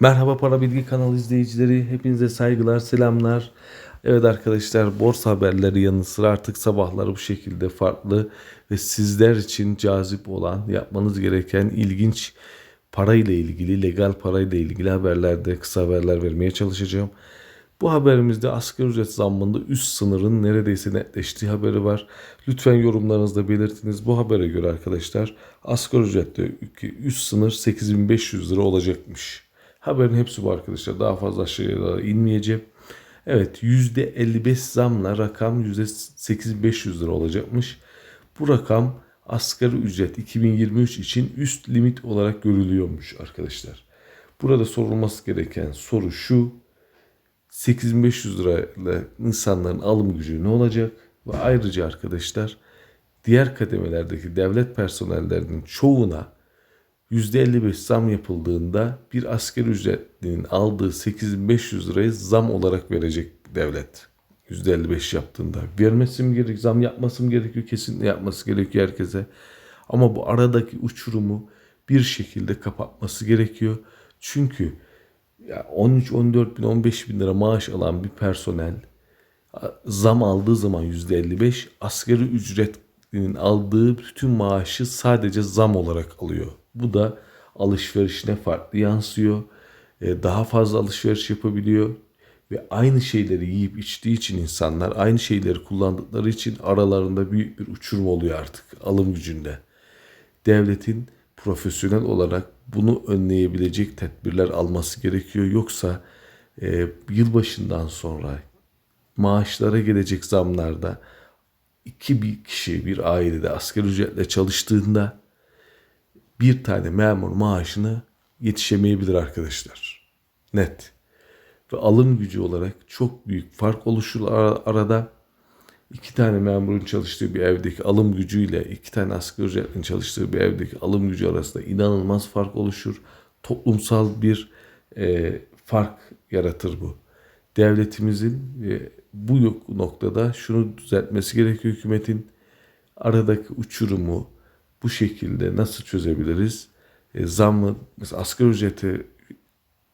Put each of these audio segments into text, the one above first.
Merhaba Para Bilgi kanalı izleyicileri. Hepinize saygılar, selamlar. Evet arkadaşlar borsa haberleri yanı sıra artık sabahları bu şekilde farklı ve sizler için cazip olan yapmanız gereken ilginç parayla ilgili, legal parayla ilgili haberlerde kısa haberler vermeye çalışacağım. Bu haberimizde asgari ücret zammında üst sınırın neredeyse netleştiği haberi var. Lütfen yorumlarınızda belirtiniz. Bu habere göre arkadaşlar asgari ücrette üst sınır 8500 lira olacakmış. Haberin hepsi bu arkadaşlar. Daha fazla aşağıya inmeyeceğim. Evet %55 zamla rakam %8500 lira olacakmış. Bu rakam asgari ücret 2023 için üst limit olarak görülüyormuş arkadaşlar. Burada sorulması gereken soru şu. 8500 lirayla insanların alım gücü ne olacak? Ve ayrıca arkadaşlar diğer kademelerdeki devlet personellerinin çoğuna %55 zam yapıldığında bir asgari ücretlinin aldığı 8500 lirayı zam olarak verecek devlet. %55 yaptığında. Vermesi mi gerek, zam yapması mı gerekiyor? Kesinlikle yapması gerekiyor herkese. Ama bu aradaki uçurumu bir şekilde kapatması gerekiyor. Çünkü ya 13, 14 bin, 15 bin lira maaş alan bir personel zam aldığı zaman %55 asgari ücretlinin aldığı bütün maaşı sadece zam olarak alıyor. Bu da alışverişine farklı yansıyor. E, Daha fazla alışveriş yapabiliyor. Ve aynı şeyleri yiyip içtiği için insanlar aynı şeyleri kullandıkları için aralarında büyük bir uçurum oluyor artık alım gücünde. Devletin profesyonel olarak bunu önleyebilecek tedbirler alması gerekiyor. Yoksa e, yılbaşından sonra maaşlara gelecek zamlarda iki bir kişi bir ailede asgari ücretle çalıştığında bir tane memur maaşını yetişemeyebilir arkadaşlar. Net. Ve alım gücü olarak çok büyük fark oluşur ara- arada. İki tane memurun çalıştığı bir evdeki alım gücüyle iki tane asgari ücretlinin çalıştığı bir evdeki alım gücü arasında inanılmaz fark oluşur. Toplumsal bir e, fark yaratır bu. Devletimizin e, bu noktada şunu düzeltmesi gerekiyor hükümetin. Aradaki uçurumu bu şekilde nasıl çözebiliriz? E, zammı mesela asgari ücrete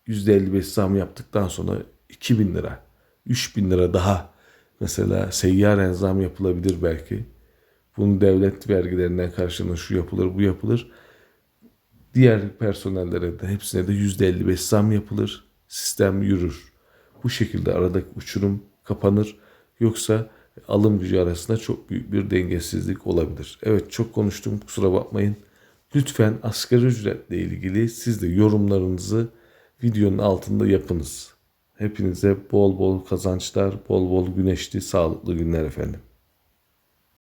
%55 zam yaptıktan sonra 2000 lira, 3000 lira daha mesela seyyaren zam yapılabilir belki. Bunun devlet vergilerinden karşılığında şu yapılır, bu yapılır. Diğer personellere de hepsine de %55 zam yapılır. Sistem yürür. Bu şekilde aradaki uçurum kapanır. Yoksa alım gücü arasında çok büyük bir dengesizlik olabilir. Evet çok konuştum kusura bakmayın. Lütfen asgari ücretle ilgili siz de yorumlarınızı videonun altında yapınız. Hepinize bol bol kazançlar, bol bol güneşli, sağlıklı günler efendim.